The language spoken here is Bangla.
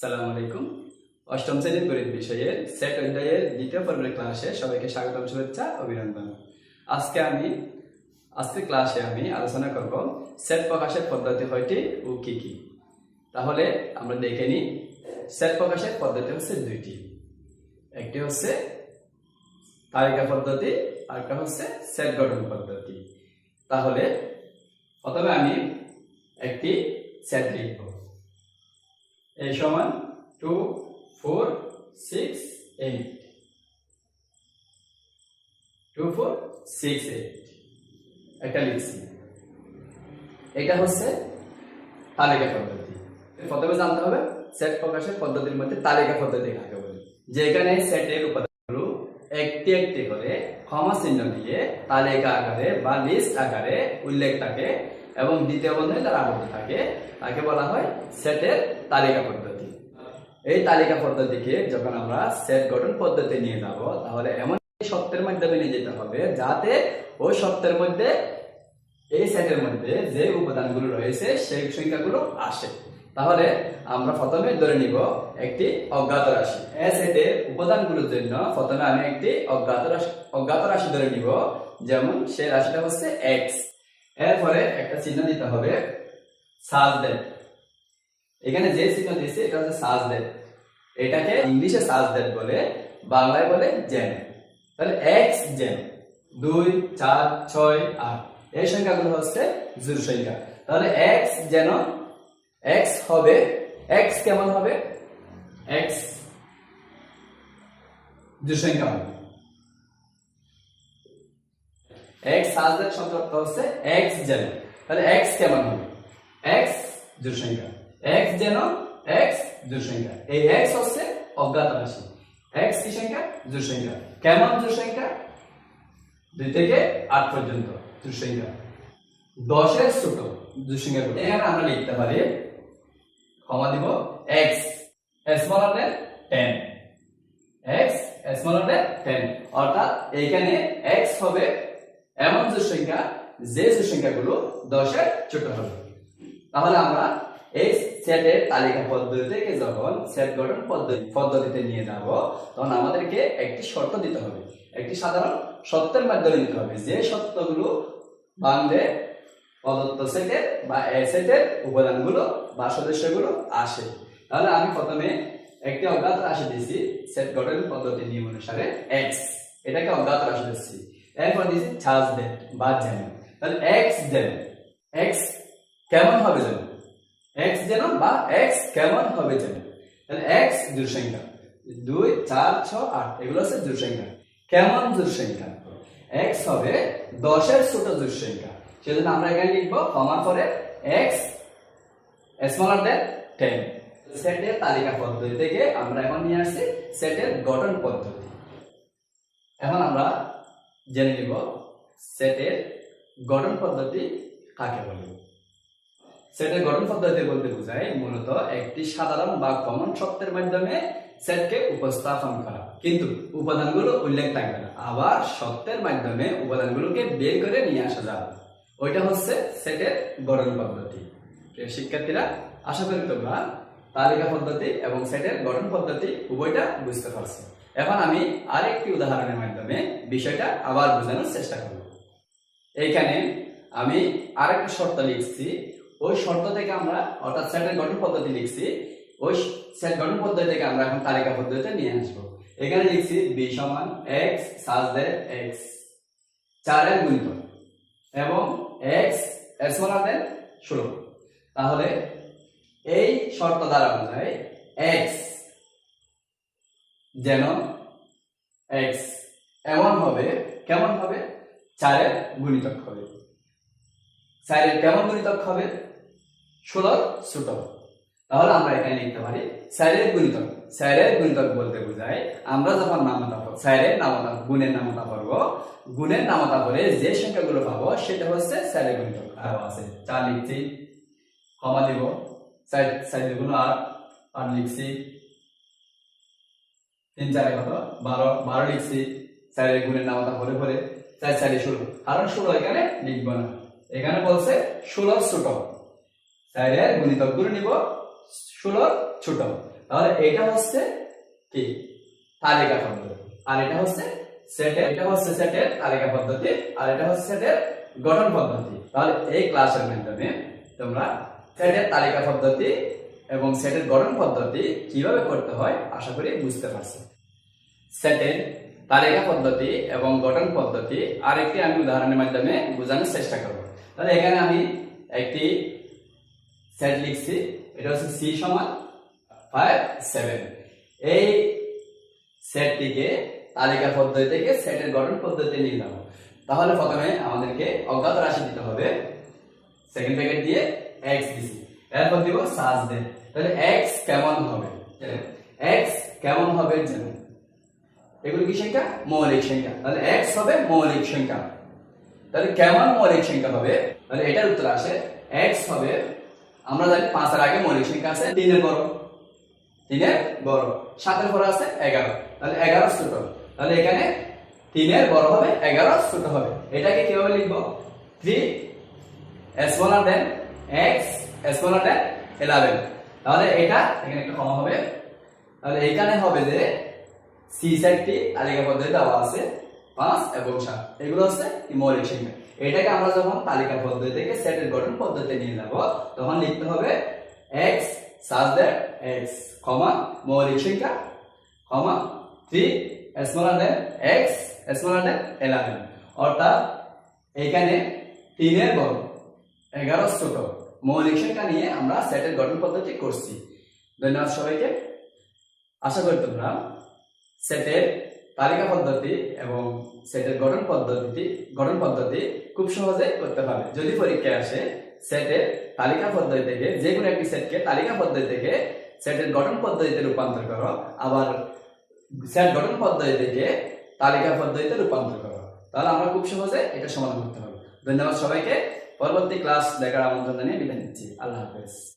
সালাম আলাইকুম। অষ্টম শ্রেণির গণিত বিষয়ের সেট অধ্যায়ের দ্বিতীয় পর্বের ক্লাসে সবাইকে স্বাগতম, শুভেচ্ছা, অভিনন্দন। আজকে আমি, আজকের ক্লাসে আমি আলোচনা করব সেট প্রকাশের পদ্ধতি কয়টি ও কি কি। তাহলে আমরা দেখে নিই সেট প্রকাশের পদ্ধতি হচ্ছে দুইটি। একটি হচ্ছে তালিকা পদ্ধতি আর একটা হচ্ছে সেট গঠন পদ্ধতি। তাহলে প্রথমে আমি একটি সেট লিখব। এই সমান two four six eight two four six eight এটা লিখছি। এটা হচ্ছে তালিকা পদ্ধতি। প্রথমে জানতে হবে সেট প্রকাশের পদ্ধতির মধ্যে তালিকা পদ্ধতি কাকে বলে। যেখানে সেটের উপাদানগুলো একটি একটি করে ক্ষমা চিহ্ন দিয়ে তালিকা আকারে বা লিস্ট আকারে উল্লেখ থাকে। এবং দ্বিতীয় বন্ধনে তার আবদ্ধ থাকে। তাকে বলা হয় সেটের তালিকা পদ্ধতি। এই তালিকা পদ্ধতিকে যখন আমরা সেট গঠন পদ্ধতি নিয়ে যাব, তাহলে এমন শর্তের মাধ্যমে নিয়ে যেতে হবে যাতে ওই শর্তের মধ্যে, এই সেটের মধ্যে যে উপাদানগুলো রয়েছে সেই সংখ্যাগুলো আসে। তাহলে আমরা প্রথমে ধরে নিব একটি অজ্ঞাত রাশি। এ সেটের উপাদানগুলোর জন্য প্রথমে আমি একটি অজ্ঞাত রাশি অজ্ঞাত রাশি ধরে নিব। যেমন সেই রাশিটা হচ্ছে এক্স এরপরে একটা চিহ্ন দিতে হবে সাজ দেট এখানে যে চিহ্ন দিয়েছে, এটা হচ্ছে সাজ দেট এটাকে ইংলিশে সাজ দেট বলে, বাংলায় বলে জেন। তাহলে এক্স জেন। দুই, চার, ছয়, আট। এই সংখ্যাগুলো হচ্ছে জোর সংখ্যা। তাহলে এক্স যেন এক্স হবে এক্স কেমন হবে? এক্স জোর সংখ্যা হবে। সাজদের শব্দ অর্থ হচ্ছে এক্স যেন। তাহলে এক্স কেমন হবে এক্স সংখ্যা এক্স যেন এক্স সংখ্যা এই এক্স হচ্ছে অজ্ঞাত রাশি। এক্স কি সংখ্যা? সংখ্যা কেমন সংখ্যা দুই থেকে আট পর্যন্ত সংখ্যা দশের ছোট সংখ্যা এখানে আমরা লিখতে পারি, ক্ষমা দিব x smaller than ten x smaller than ten অর্থাৎ এইখানে এক্স হবে জোর সংখ্যা যে জোর সংখ্যাগুলো দশের ছোট হবে। তাহলে আমরা এই সেটের তালিকা পদ্ধতি থেকে যখন সেট গঠন পদ্ধতি পদ্ধতিতে নিয়ে যাব, তখন আমাদেরকে একটি শর্ত দিতে হবে। একটি সাধারণ সত্যের মাধ্যমে নিতে হবে। যে সত্যগুলো বাংলে প্রদত্ত সেটের বা এ সেটের উপাদানগুলো বা সদস্যগুলো আসে। তাহলে আমি প্রথমে একটি অজ্ঞাত রাশি দিয়েছি সেট গঠন পদ্ধতি নিয়ম অনুসারে এক্স এটাকে অজ্ঞাত রাশি দিচ্ছি। এরপর দিয়েছি ছাজ দেন বা যেন তাহলে এক্স যেন এক্স কেমন হবে যেন? এক্স যেন বা এক্স কেমন হবে যেন? তাহলে এক্স জোর সংখ্যা দুই, চার, ছ, আট, এগুলো হচ্ছে জোর সংখ্যা কেমন জোর সংখ্যা এক্স হবে দশের ছোট জোর সংখ্যা সেজন্য আমরা এখানে লিখব ক্ষমা করে এক্স স্মলার দেন টেন সেটের তালিকা পদ্ধতি থেকে আমরা এখন নিয়ে আসছি সেটের গঠন পদ্ধতি। এখন আমরা জেনে নিব সেটের গঠন পদ্ধতি কাকে বলে। সেটের গঠন পদ্ধতি বলতে বোঝায় মূলত একটি সাধারণ বা কমন শব্দের মাধ্যমে সেটকে উপস্থাপন করা। কিন্তু উপাদানগুলো উল্লেখ থাকবে না। আবার সত্যের মাধ্যমে উপাদানগুলোকে বের করে নিয়ে আসা যাবে। ওইটা হচ্ছে সেটের গঠন পদ্ধতি। শিক্ষার্থীরা, আশা করি তোমরা তালিকা পদ্ধতি এবং সেটের গঠন পদ্ধতি উভয়টা বুঝতে পারছ। এখন আমি আরেকটি উদাহরণের মাধ্যমে বিষয়টা আবার বোঝানোর চেষ্টা করব। এইখানে আমি আরেকটা শর্ত লিখছি। ওই শর্ত থেকে আমরা, অর্থাৎ সেটের গঠন পদ্ধতি লিখছি। ওই সেট গঠন পদ্ধতি থেকে আমরা এখন তালিকা পদ্ধতিতে নিয়ে আসব। এখানে লিখছি বি সমান এক্স সাজ এক্স চারের গুণিতক এবং এক্স স্মলার দেন ষোলো। তাহলে এই শর্ত দ্বারা বোঝায় এক্স যেন এক্স এমন হবে, কেমন হবে? চারের গুণিতক হবে। চারের কেমন গুণিতক হবে? ষোলোর ছোট। তাহলে আমরা এখানে লিখতে পারি স্যারের গুণিতক স্যারের গুণিতক বলতে বোঝায়, আমরা যখন নামতা স্যারের নামতা গুণের নামতা পড়ব, গুণের নামতা পড়ে যে সংখ্যাগুলো পাবো, সেটা হচ্ছে স্যারের গুণিতক। আরও আছে, চার লিখছি, কমা দিব, চার চার গুণ আট আট লিখছি তিন চারে কত বারো বারো লিখছি, চারের গুণের নামতা পরে পরে চার চারে ষোলো। কারণ ষোলো এখানে লিখব না। এখানে বলছে ষোলো ছোট। চারের গুণিতকগুলো নিব ষোলোর ছোট। তাহলে এটা হচ্ছে কি? তালিকা পদ্ধতি। আর এটা হচ্ছে সেটের, এটা হচ্ছে সেটের তালিকা পদ্ধতি। আর এটা হচ্ছে সেটের গঠন পদ্ধতি। তাহলে এই ক্লাসের মাধ্যমে তোমরা সেটের তালিকা পদ্ধতি এবং সেটের গঠন পদ্ধতি কীভাবে করতে হয় আশা করি বুঝতে পারছি সেটের তালিকা পদ্ধতি এবং গঠন পদ্ধতি আরেকটি আমি উদাহরণের মাধ্যমে বোঝানোর চেষ্টা করব। তাহলে এখানে আমি একটি সেট লিখছি, এটা হচ্ছে সি সমান ফাইভ সেভেন। এই সেটটিকে তালিকা পদ্ধতি থেকে সেটের গঠন পদ্ধতি যাব তাহলে প্রথমে আমাদেরকে অজ্ঞাত রাশি দিতে হবে। সেকেন্ড ব্র্যাকেট দিয়ে এক্স দিছি। এরপর দিব সাজ দে তাহলে এক্স কেমন হবে? এক্স কেমন হবে জানেন এগুলো কি সংখ্যা? মৌলিক সংখ্যা। তাহলে এক্স হবে মৌলিক সংখ্যা। তাহলে কেমন মৌলিক সংখ্যা হবে? তাহলে এটার উত্তর আসে এক্স হবে, আমরা জানি পাঁচের আগে মৌলিক সংখ্যা আছে, তিনের বড়। তিনের বড়। সাতের পরে আছে, এগারো। তাহলে এগারো ছোট। তাহলে এখানে তিনের বড় হবে এগারো ছোট হবে। এটাকে কীভাবে লিখব? Three smaller than x smaller than 11 তাহলে এটা এখানে একটা কমা হবে। তাহলে এখানে হবে যে সি সেটটি তালিকা পদ্ধতি দেওয়া আছে, পাঁচ এবং সাত। এগুলো হচ্ছে মৌলিক সংখ্যা। এটাকে আমরা যখন তালিকা পদ্ধতি থেকে সেটের গঠন পদ্ধতি নিয়ে যাব, তখন লিখতে হবে x such that x কমা মৌলিক সংখ্যা কমা three smaller than x smaller than 11 অর্থাৎ এখানে তিনের বড় এগারো ছোট। মৌলিক সংখ্যা নিয়ে আমরা সেটের গঠন পদ্ধতি করছি। ধন্যবাদ সবাইকে। আশা করি তোমরা সেটের তালিকা পদ্ধতি এবং সেটের গঠন পদ্ধতি গঠন পদ্ধতি খুব সহজে করতে পারবে। যদি পরীক্ষায় আসে সেটের তালিকা পদ্ধতি থেকে যে কোনো একটি সেটকে তালিকা পদ্ধতি থেকে সেটের গঠন পদ্ধতিতে রূপান্তর করো, আবার সেট গঠন পদ্ধতি থেকে তালিকা পদ্ধতিতে রূপান্তর করো। তাহলে আমরা খুব সহজে এটা সমাধান করতে পারব। ধন্যবাদ সবাইকে। পরবর্তী ক্লাস দেখার আমন্ত্রণ জানিয়ে বিদায় নিচ্ছি। আল্লাহ হাফেজ।